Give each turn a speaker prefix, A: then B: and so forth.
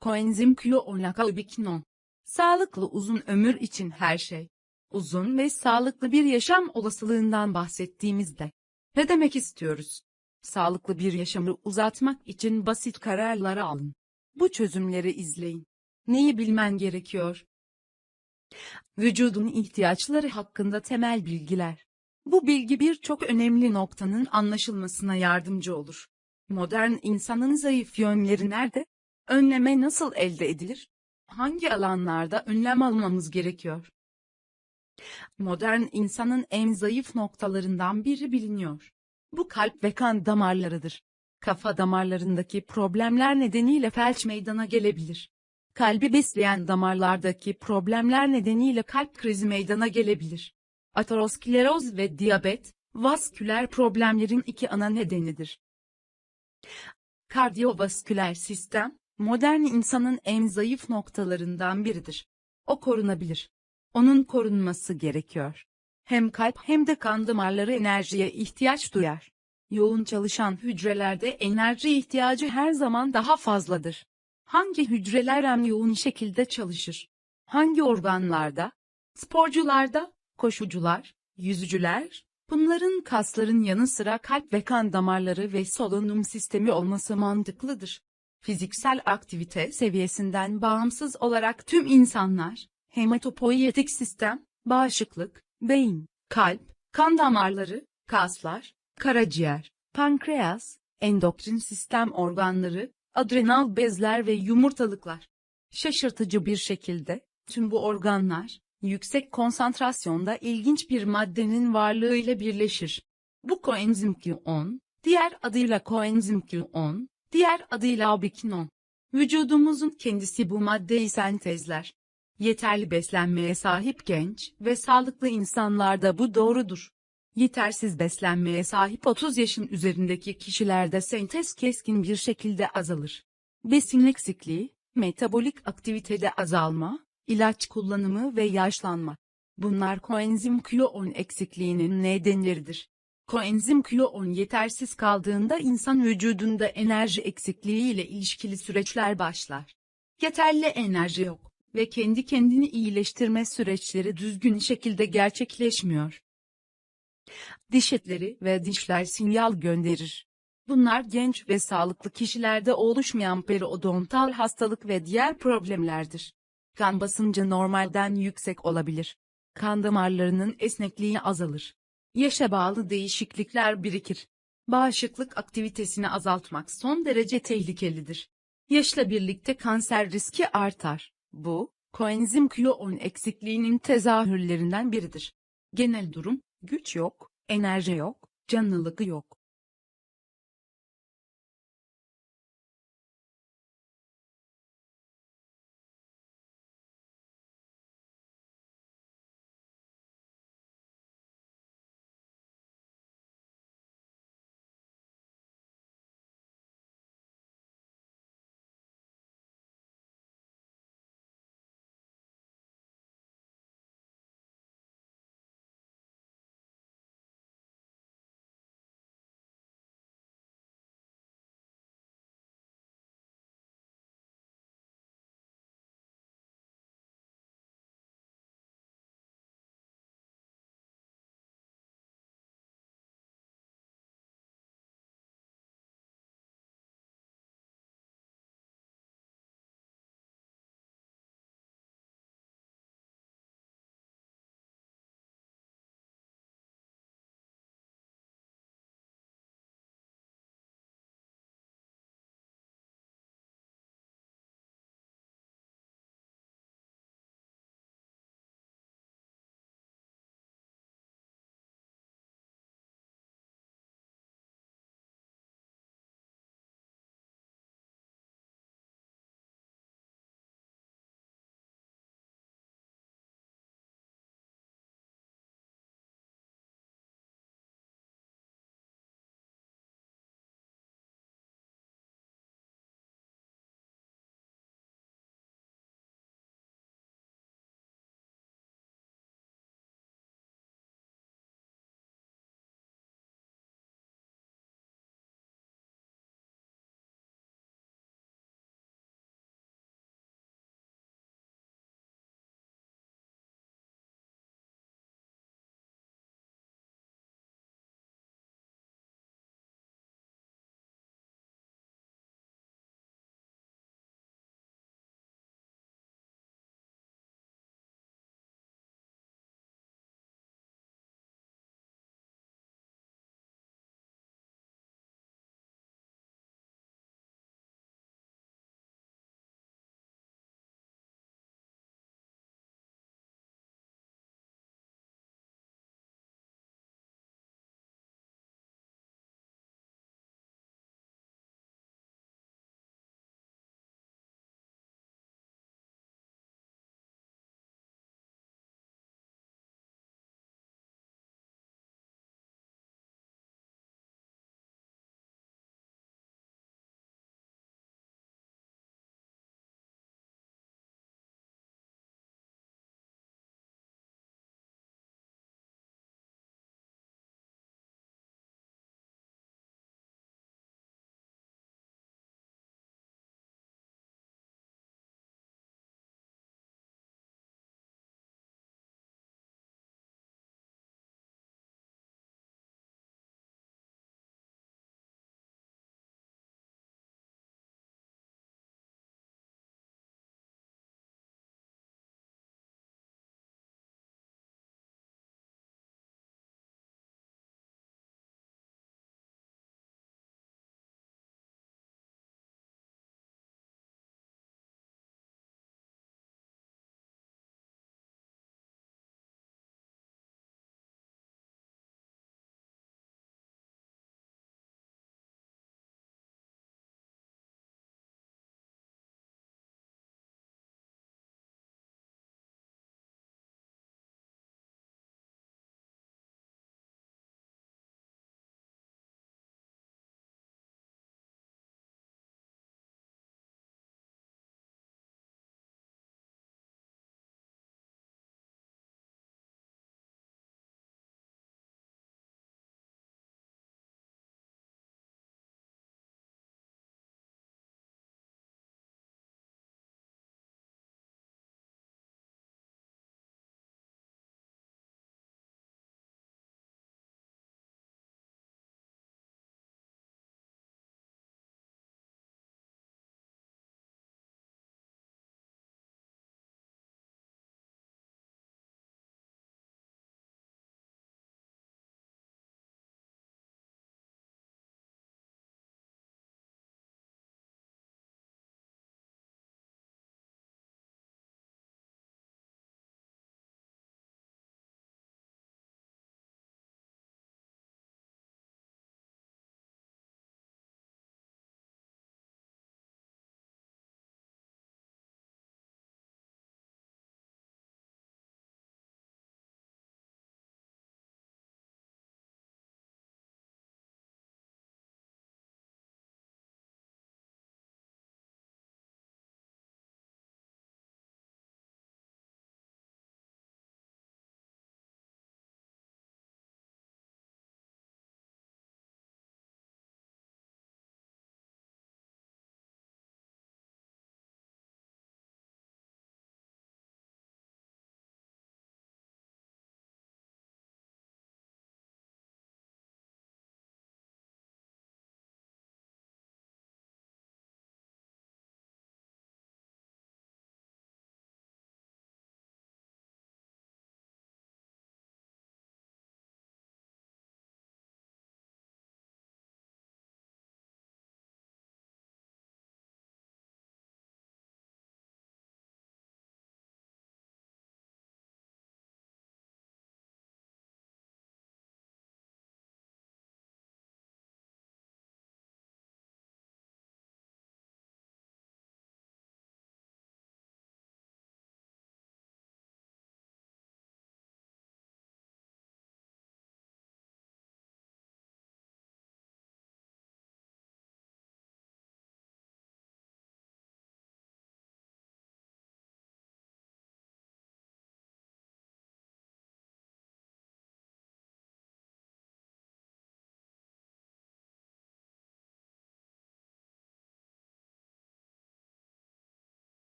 A: Koenzim Q10 Sağlıklı uzun ömür için her şey. Uzun ve sağlıklı bir yaşam olasılığından bahsettiğimizde ne demek istiyoruz? Sağlıklı bir yaşamı uzatmak için basit kararlar alın. Bu çözümleri izleyin. Neyi bilmen gerekiyor? Vücudun ihtiyaçları hakkında temel bilgiler. Bu bilgi birçok önemli noktanın anlaşılmasına yardımcı olur. Modern insanın zayıf yönleri nerede? Önleme nasıl elde edilir? Hangi alanlarda önlem almamız gerekiyor? Modern insanın en zayıf noktalarından biri biliniyor. Bu kalp ve kan damarlarıdır. Kafa damarlarındaki problemler nedeniyle felç meydana gelebilir. Kalbi besleyen damarlardaki problemler nedeniyle kalp krizi meydana gelebilir. Ateroskleroz ve diyabet, vasküler problemlerin iki ana nedenidir. Kardiyovasküler sistem, modern insanın en zayıf noktalarından biridir. O korunabilir. Onun korunması gerekiyor. Hem kalp hem de kan damarları enerjiye ihtiyaç duyar. Yoğun çalışan hücrelerde enerji ihtiyacı her zaman daha fazladır. Hangi hücreler en yoğun şekilde çalışır? Hangi organlarda? Sporcularda, koşucular, yüzücüler, bunların kasların yanı sıra kalp ve kan damarları ve solunum sistemi olması mantıklıdır. Fiziksel aktivite seviyesinden bağımsız olarak tüm insanlar, hematopoietik sistem, bağışıklık, beyin, kalp, kan damarları, kaslar, karaciğer, pankreas, endokrin sistem organları, adrenal bezler ve yumurtalıklar. Şaşırtıcı bir şekilde, tüm bu organlar, yüksek konsantrasyonda ilginç bir maddenin varlığıyla birleşir. Bu koenzim Q10, diğer adıyla koenzim Q10, diğer adıyla ubiquinon. Vücudumuzun kendisi bu maddeyi sentezler. Yeterli beslenmeye sahip genç ve sağlıklı insanlarda bu doğrudur. Yetersiz beslenmeye sahip 30 yaşın üzerindeki kişilerde sentez keskin bir şekilde azalır. Besin eksikliği, metabolik aktivitede azalma, ilaç kullanımı ve yaşlanma. Bunlar koenzim Q10 eksikliğinin nedenleridir. Koenzim Q10 yetersiz kaldığında insan vücudunda enerji eksikliği ile ilişkili süreçler başlar. Yeterli enerji yok ve kendi kendini iyileştirme süreçleri düzgün şekilde gerçekleşmiyor. Diş etleri ve dişler sinyal gönderir. Bunlar genç ve sağlıklı kişilerde oluşmayan periodontal hastalık ve diğer problemlerdir. Kan basıncı normalden yüksek olabilir. Kan damarlarının esnekliği azalır. Yaşa bağlı değişiklikler birikir. Bağışıklık aktivitesini azaltmak son derece tehlikelidir. Yaşla birlikte kanser riski artar. Bu, koenzim Q10 eksikliğinin tezahürlerinden biridir. Genel durum, güç yok, enerji yok, canlılık yok.